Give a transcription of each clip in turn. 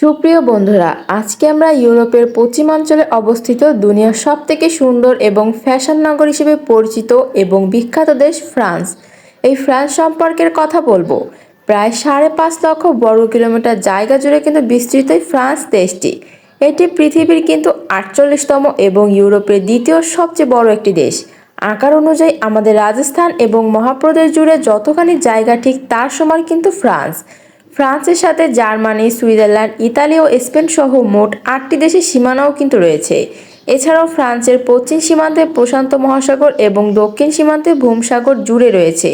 সুপ্রিয় বন্ধুরা, আজকে আমরা ইউরোপের পশ্চিমাঞ্চলে অবস্থিত দুনিয়ার সবথেকে সুন্দর এবং ফ্যাশন নগর হিসেবে পরিচিত এবং বিখ্যাত দেশ ফ্রান্স। এই ফ্রান্স সম্পর্কের কথা বলব। প্রায় সাড়ে পাঁচ লক্ষ বর্গ কিলোমিটার জায়গা জুড়ে কিন্তু বিস্তৃত ফ্রান্স দেশটি। এটি পৃথিবীর কিন্তু আটচল্লিশতম এবং ইউরোপের দ্বিতীয় সবচেয়ে বড় একটি দেশ। আকার অনুযায়ী আমাদের রাজস্থান এবং মহাপ্রদেশ জুড়ে যতখানি জায়গা, ঠিক তার সমান কিন্তু ফ্রান্স। ফ্রান্সের সাথে জার্মানি, সুইজারল্যান্ড, ইতালি ও স্পেন সহ মোট আটটি দেশের সীমানাও কিন্তু রয়েছে। এছাড়াও ফ্রান্সের পশ্চিম সীমান্তে প্রশান্ত মহাসাগর এবং দক্ষিণ সীমান্তে ভূমসাগর জুড়ে রয়েছে।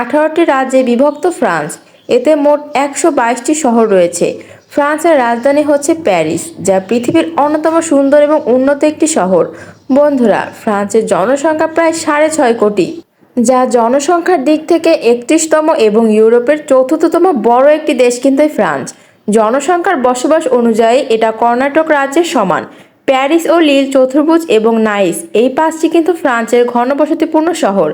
আঠারোটি রাজ্যে বিভক্ত ফ্রান্স। এতে মোট একশো বাইশটি শহর রয়েছে। ফ্রান্সের রাজধানী হচ্ছে প্যারিস, যা পৃথিবীর অন্যতম সুন্দর এবং উন্নত একটি শহর। বন্ধুরা, ফ্রান্সের জনসংখ্যা প্রায় সাড়ে ছয় কোটি। যা জনসংখ্যার দিক থেকে একত্রিশতম এবং ইউরোপের চতুর্থতম বড় একটি দেশ কিন্তু ফ্রান্স। জনসংখ্যার বসবাস অনুযায়ী এটা কর্ণাটক রাজ্যের সমান। প্যারিস ও লিল, চতুর্ভুজ এবং নাইস, এই পাঁচটি কিন্তু ফ্রান্সের ঘনবসতিপূর্ণ শহর।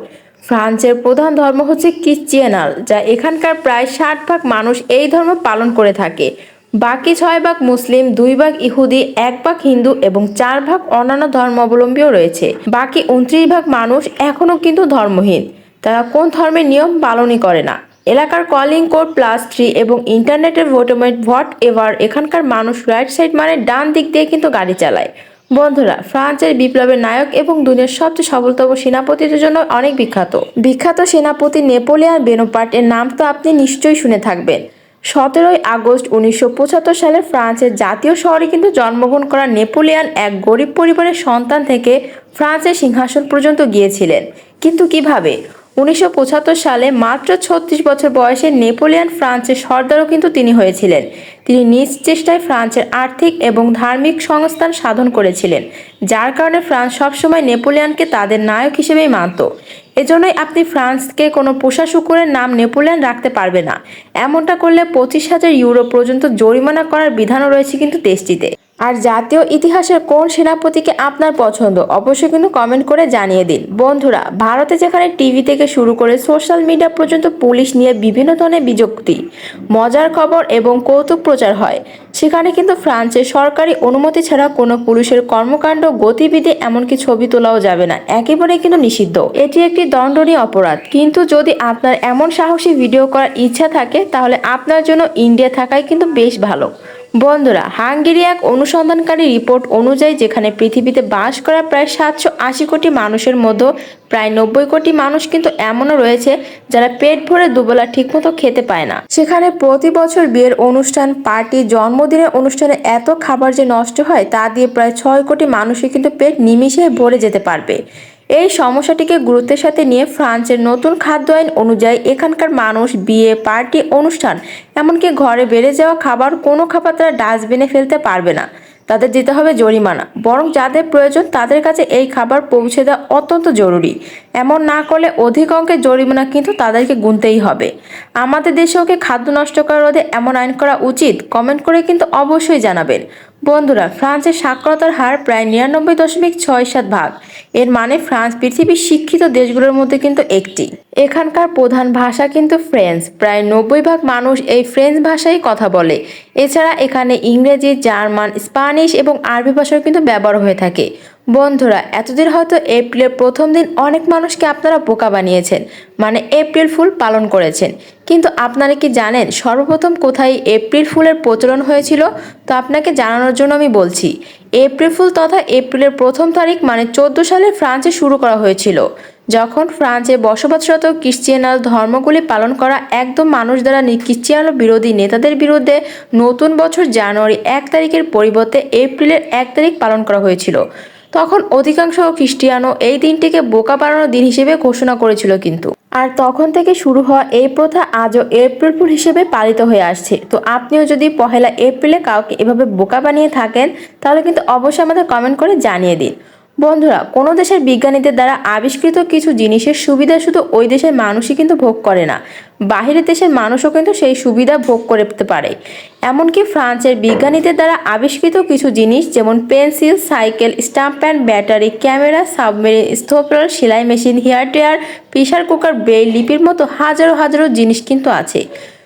ফ্রান্সের প্রধান ধর্ম হচ্ছে ক্রিশ্চিয়ানাল, যা এখানকার প্রায় ষাট ভাগ মানুষ এই ধর্ম পালন করে থাকে। বাকি ছয় ভাগ মুসলিম, দুই ভাগ ইহুদি, এক ভাগ হিন্দু এবং চার ভাগ অন্যান্য ধর্মাবলম্বীও রয়েছে। বাকি উনত্রিশ ভাগ মানুষ এখনও কিন্তু ধর্মহীন। তারা কোন ধর্মের নিয়ম পালনই করে না। এলাকার কলিং কোড প্লাস থ্রি এবং ইন্টারনেটের ভোটোমেট ভট এভার এখানকার মানুষ রাইট সাইড মানে ডান দিক দিয়ে কিন্তু গাড়ি চালায়। বন্ধুরা, ফ্রান্সের বিপ্লবের নায়ক এবং দুনিয়ার সবচেয়ে সফলতম সেনাপতিদের জন্য অনেক বিখ্যাত। বিখ্যাত সেনাপতি নেপোলিয়ান বেনোপার্ট এর নাম তো আপনি নিশ্চয়ই শুনে থাকবেন। সতেরোই আগস্ট উনিশশো পঁচাত্তর সালে ফ্রান্সের জাতীয় শহরে কিন্তু জন্মগ্রহণ করা নেপোলিয়ান এক গরিব পরিবারের সন্তান থেকে ফ্রান্সের সিংহাসন পর্যন্ত গিয়েছিলেন। কিন্তু কীভাবে? উনিশশো পঁচাত্তর সালে মাত্র ছত্রিশ বছর বয়সে নেপোলিয়ান ফ্রান্সের সর্দারও কিন্তু তিনি হয়েছিলেন। তিনি নিজ চেষ্টায় ফ্রান্সের আর্থিক এবং ধার্মিক সংস্থান সাধন করেছিলেন, যার কারণে ফ্রান্স সবসময় নেপোলিয়ানকে তাদের নায়ক হিসেবেই মানত। এজন্যই আপনি ফ্রান্সকে কোনো পোষা শুকুরের নাম নেপোলিয়ান রাখতে পারবে না। এমনটা করলে পঁচিশ হাজার ইউরো পর্যন্ত জরিমানা করার বিধানও রয়েছে কিন্তু দেশটিতে। আর জাতীয় ইতিহাসের কোন সেনাপতিকে আপনার পছন্দ, অবশ্যই কিন্তু কমেন্ট করে জানিয়ে দিন। বন্ধুরা, ভারতে যেখানে টিভি থেকে শুরু করে সোশ্যাল মিডিয়া পর্যন্ত পুলিশ নিয়ে বিভিন্ন ধরনের বিযুক্তি মজার খবর এবং কৌতুক প্রচার হয়, সেখানে কিন্তু ফ্রান্সের সরকারি অনুমতি ছাড়া কোনো পুলিশের কর্মকাণ্ড, গতিবিধি, এমনকি ছবি তোলাও যাবে না। একেবারে কিন্তু নিষিদ্ধ। এটি একটি দণ্ডনীয় অপরাধ। কিন্তু যদি আপনার এমন সাহসী ভিডিও করার ইচ্ছা থাকে, তাহলে আপনার জন্য ইন্ডিয়া থাকাই কিন্তু বেশ ভালো। বন্ধুরা, হাঙ্গেরি এক অনুসন্ধানকারী রিপোর্ট অনুযায়ী যেখানে পৃথিবীতে বাস করা প্রায় সাতশো আশি কোটি মানুষের মধ্যে প্রায় নব্বই কোটি মানুষ কিন্তু এমনও রয়েছে যারা পেট ভরে দুবেলা ঠিকমতো খেতে পায় না। সেখানে প্রতি বছর বিয়ের অনুষ্ঠান, পার্টি, জন্মদিনের অনুষ্ঠানে এত খাবার যে নষ্ট হয়, তা দিয়ে প্রায় ছয় কোটি মানুষের কিন্তু পেট নিমিষে ভরে যেতে পারবে। এই সমস্যাটিকে গুরুত্বের সাথে নিয়ে ফ্রান্সের নতুন খাদ্য আইন অনুযায়ী এখানকার মানুষ বিয়ে, পার্টি, অনুষ্ঠান, এমনকি ঘরে বেড়ে যাওয়া খাবার কোনো খাবার তারা ডাস্টবিনে ফেলতে পারবে না। তাদের দিতে হবে জরিমানা। বরং যাদের প্রয়োজন তাদের কাছে এই খাবার পৌঁছে দেওয়া অত্যন্ত জরুরি। এমন না করলে অধিক অঙ্কের জরিমানা কিন্তু তাদেরকে গুনতেই হবে। আমাদের দেশেও কি খাদ্য নষ্ট করার রোধে এমন আইন করা উচিত? কমেন্ট করে কিন্তু অবশ্যই জানাবেন। বন্ধুরা, ফ্রান্সের সাক্ষরতার হার প্রায় নিরানব্বই দশমিক ছয় সাত ভাগ। এর মানে ফ্রান্স পৃথিবীর শিক্ষিত দেশগুলোর মধ্যে কিন্তু একটি। এখানকার প্রধান ভাষা কিন্তু ফ্রেঞ্চ। প্রায় নব্বই ভাগ মানুষ এই ফ্রেঞ্চ ভাষায় কথা বলে। এছাড়া এখানে ইংরেজি, জার্মান, স্প্যানিশ এবং আরবি ভাষাও কিন্তু ব্যবহার হয়ে থাকে। বন্ধুরা, এতদিন হয়তো এপ্রিলের প্রথম দিন অনেক মানুষকে আপনারা বোকা বানিয়েছেন মানে এপ্রিল ফুল পালন করেছেন। কিন্তু আপনারা কি জানেন সর্বপ্রথম কোথায় এপ্রিল ফুলের প্রচলন হয়েছিল? তো আপনাকে জানানোর জন্য আমি বলছি, এপ্রিল ফুল তথা এপ্রিলের প্রথম তারিখ মানে চোদ্দ সালে ফ্রান্সে শুরু করা হয়েছিল, যখন ফ্রান্সে বসবাসরত ক্রিশ্চিয়ানাল ধর্মগুলি পালন করা একদম মানুষ দ্বারা ক্রিশ্চিয়ান বিরোধী নেতাদের বিরুদ্ধে নতুন বছর জানুয়ারি এক তারিখের পরিবর্তে এপ্রিলের এক তারিখ পালন করা হয়েছিল। তখন অধিকাংশ খ্রিস্টিয়ানও এই দিনটিকে বোকা বানানোর দিন হিসেবে ঘোষণা করেছিল কিন্তু। আর তখন থেকে শুরু হওয়া এই প্রথা আজও এপ্রিল ফুল হিসেবে পালিত হয়ে আসছে। তো আপনিও যদি পহেলা এপ্রিলে কাউকে এভাবে বোকা বানিয়ে থাকেন, তাহলে কিন্তু অবশ্যই আমাদের কমেন্ট করে জানিয়ে দিন। বন্ধুরা, কোনো দেশের বিজ্ঞানীদের দ্বারা আবিষ্কৃত কিছু জিনিসের সুবিধা শুধু ওই দেশের মানুষই কিন্তু ভোগ করে না। বাহিরের দেশের মানুষও কিন্তু সেই সুবিধা ভোগ করতে পারে। এমনকি ফ্রান্সের বিজ্ঞানীদের দ্বারা আবিষ্কৃত কিছু জিনিস যেমন pencil, cycle, stamp pen battery, camera, submarine স্থোপল সেলাই machine, hair dryer pressure cooker Braille লিপির মতো হাজারো হাজারো জিনিস কিন্তু আছে।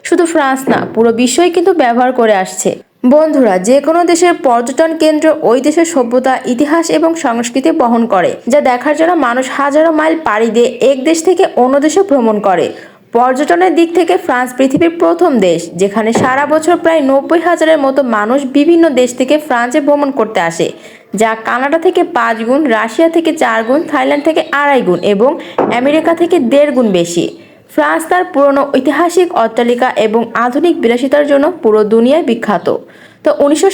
শুধু ফ্রান্স না, পুরো বিশ্বই কিন্তু ব্যবহার করে আসছে। বন্ধুরা যে কোনো দেশের পর্যটন কেন্দ্র ওই দেশের সভ্যতা, ইতিহাস এবং সংস্কৃতি বহন করে, যা দেখার জন্য মানুষ হাজারো মাইল পাড়ি দিয়ে এক দেশ থেকে অন্য দেশে ভ্রমণ করে। পর্যটনের দিক থেকে ফ্রান্স পৃথিবীর প্রথম দেশ, যেখানে সারা বছর প্রায় নব্বই হাজারের মতো মানুষ বিভিন্ন দেশ থেকে ফ্রান্সে ভ্রমণ করতে আসে, যা কানাডা থেকে পাঁচ গুণ, রাশিয়া থেকে চার গুণ, থাইল্যান্ড থেকে আড়াই গুণ এবং আমেরিকা থেকে দেড় গুণ বেশি। ফ্রান্স তার পুরনো ঐতিহাসিক অট্টালিকা এবং আধুনিক বিলাসিতার জন্য পুরো দুনিয়ায় বিখ্যাত। তো উনিশশো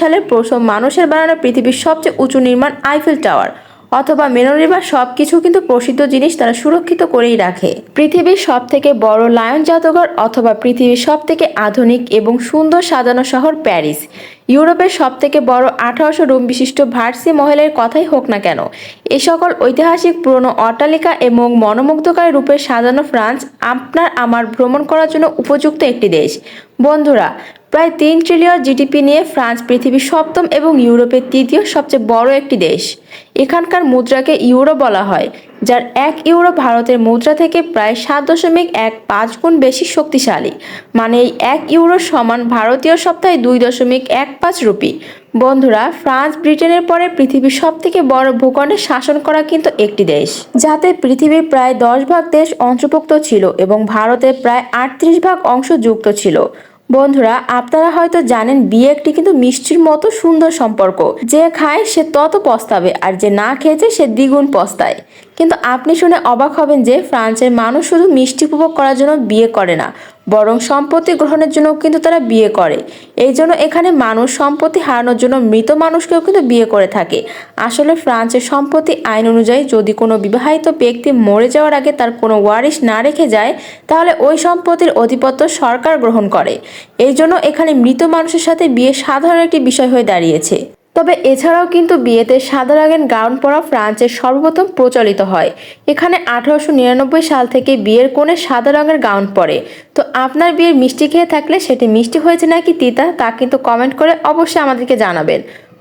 সালের প্রথম মানুষের বানানো পৃথিবীর সবচেয়ে উঁচু নির্মাণ আইফেল টাওয়ার অথবা মেনোরিবার সব কিছু কিন্তু প্রসিদ্ধ জিনিস তারা সুরক্ষিত করেই রাখে। পৃথিবীর সব থেকে বড় লায়ন জাদুঘর অথবা পৃথিবীর সব থেকে আধুনিক এবং সুন্দর সাজানো শহর প্যারিস। ইউরোপের সব থেকে বড় আঠারোশো রুম বিশিষ্ট ভার্সি মহলের কথাই হোক না কেন, এ সকল ঐতিহাসিক পুরনো অট্টালিকা এবং মনোমুগ্ধকারী রূপে সাজানো ফ্রান্স আপনার আমার ভ্রমণ করার জন্য উপযুক্ত একটি দেশ। বন্ধুরা প্রায় তিন ট্রিলিয়ন জিডিপি নিয়ে ফ্রান্স পৃথিবীর সপ্তম এবং ইউরোপের তৃতীয় সবচেয়ে বড় একটি দেশ। এখানকার মুদ্রাকে ইউরো বলা হয়, যার এক ইউরো ভারতের মুদ্রা থেকে প্রায় সাত দশমিক এক পাঁচ গুণ বেশি শক্তিশালী। মানে এই এক ইউরো সমান ভারতীয় সপ্তাহে দুই দশমিক এক পাঁচ রুপি। বন্ধুরা, ফ্রান্স ব্রিটেনের পরে পৃথিবীর সব থেকে বড় ভূখণ্ডে শাসন করা কিন্তু একটি দেশ, যাতে পৃথিবীর প্রায় দশ ভাগ দেশ অন্তর্ভুক্ত ছিল এবং ভারতের প্রায় আটত্রিশ ভাগ অংশ যুক্ত ছিল। বন্ধুরা, আপনারা হয়তো জানেন, বিয়ে একটি কিন্তু মিষ্টির মতো সুন্দর সম্পর্ক। যে খায়, সে তত পস্তাবে, আর যে না খেয়েছে, সে দ্বিগুণ পস্তায়। কিন্তু আপনি শুনে অবাক হবেন যে, ফ্রান্সের মানুষ শুধু মিষ্টি উপভোগ করার জন্য বিয়ে করে না বরং সম্পত্তি গ্রহণের জন্য কিন্তু তারা বিয়ে করে। এই জন্য এখানে মানুষ সম্পত্তি হারানোর জন্য মৃত মানুষকেও কিন্তু বিয়ে করে থাকে। আসলে ফ্রান্সের সম্পত্তি আইন অনুযায়ী যদি কোনো বিবাহিত ব্যক্তি মরে যাওয়ার আগে তার কোনো ওয়ারিশ না রেখে যায়, তাহলে ওই সম্পত্তির অধিপত্য সরকার গ্রহণ করে। এই জন্য এখানে মৃত মানুষের সাথে বিয়ে সাধারণ একটি বিষয় হয়ে দাঁড়িয়েছে। তবে এছাড়াও কিন্তু বিয়েতে সাদা রঙের গাউন পরা ফ্রান্সের সর্বপ্রথম প্রচলিত হয়। এখানে আঠারোশো নিরানব্বই সাল থেকে বিয়ের কোণে সাদা রঙের গাউন পরে। তো আপনার বিয়ের মিষ্টি খেয়ে থাকলে সেটি মিষ্টি হয়েছে নাকি তিতা, তা কিন্তু কমেন্ট করে অবশ্যই আমাদেরকে জানাবেন।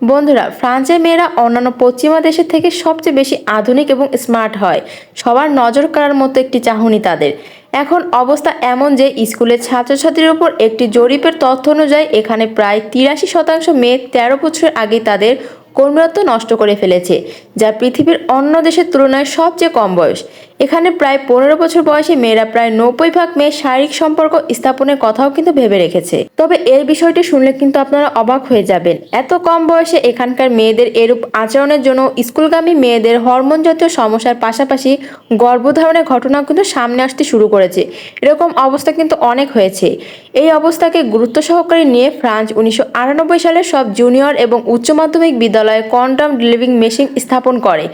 বন্ধুরা, ফ্রান্সের মেয়েরা অন্যান্য পশ্চিমা দেশের থেকে সবচেয়ে বেশি আধুনিক এবং স্মার্ট হয়। সবার নজর কাড়ার মতো একটি চাহনি তাদের। এখন অবস্থা এমন যে স্কুলের ছাত্রছাত্রীর উপর একটি জরিপের তথ্য অনুযায়ী এখানে প্রায় তিরাশি শতাংশ মেয়ে তেরো বছর আগে তাদের কর্মরত্ব নষ্ট করে ফেলেছে, যা পৃথিবীর অন্য দেশের তুলনায় সবচেয়ে কম বয়স। এখানে প্রায় পনেরো বছর বয়সে মেয়েরা প্রায় নব্বই ভাগ মেয়ে শারীরিক সম্পর্ক স্থাপনের কথাও কিন্তু ভেবে রেখেছে। তবে এই বিষয়টি শুনলে কিন্তু আপনারা অবাক হয়ে যাবেন। এত কম বয়সে এখানকার মেয়েদের এরূপ আচরণের জন্য স্কুলগামী মেয়েদের হরমোন জাতীয় সমস্যার পাশাপাশি গর্ভধারণের ঘটনাও কিন্তু সামনে আসতে শুরু করেছে। এরকম অবস্থা কিন্তু অনেক হয়েছে। এই অবস্থাকে গুরুত্ব সহকারে নিয়ে ফ্রান্স উনিশশো আটানব্বই সালে সব জুনিয়র এবং উচ্চ মাধ্যমিক বিদ্যালয়ে কন্ডম ডেলিভিং মেশিন স্থাপন করে।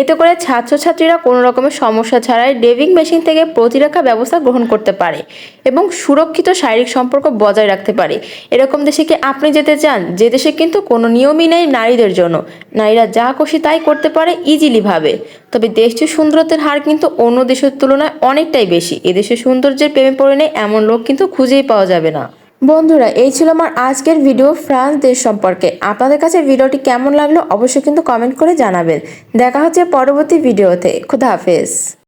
এতে করে ছাত্রছাত্রীরা কোনো রকমের সমস্যা ছাড়াই ডেভিং মেশিন থেকে প্রতিরক্ষা ব্যবস্থা গ্রহণ করতে পারে এবং সুরক্ষিত শারীরিক সম্পর্ক বজায় রাখতে পারে। এরকম দেশে কি আপনি যেতে চান? যে দেশে কিন্তু কোনো নিয়মই নেই নারীদের জন্য। নারীরা যা খুশি তাই করতে পারে ইজিলিভাবে তবে দেশটির সুন্দরত্বের হার কিন্তু অন্য দেশের তুলনায় অনেকটাই বেশি। এদেশের সৌন্দর্যের প্রেমে পড়ে নেই এমন লোক কিন্তু খুঁজেই পাওয়া যাবে না। বন্ধুরা, এই ছিল আমার আজকের ভিডিও ফ্রান্স দেশ সম্পর্কে। আপনাদের কাছে ভিডিওটি কেমন লাগল অবশ্যই কিন্তু কমেন্ট করে জানাবেন। দেখা হচ্ছে পরবর্তী ভিডিওতে। খুদা হাফেজ।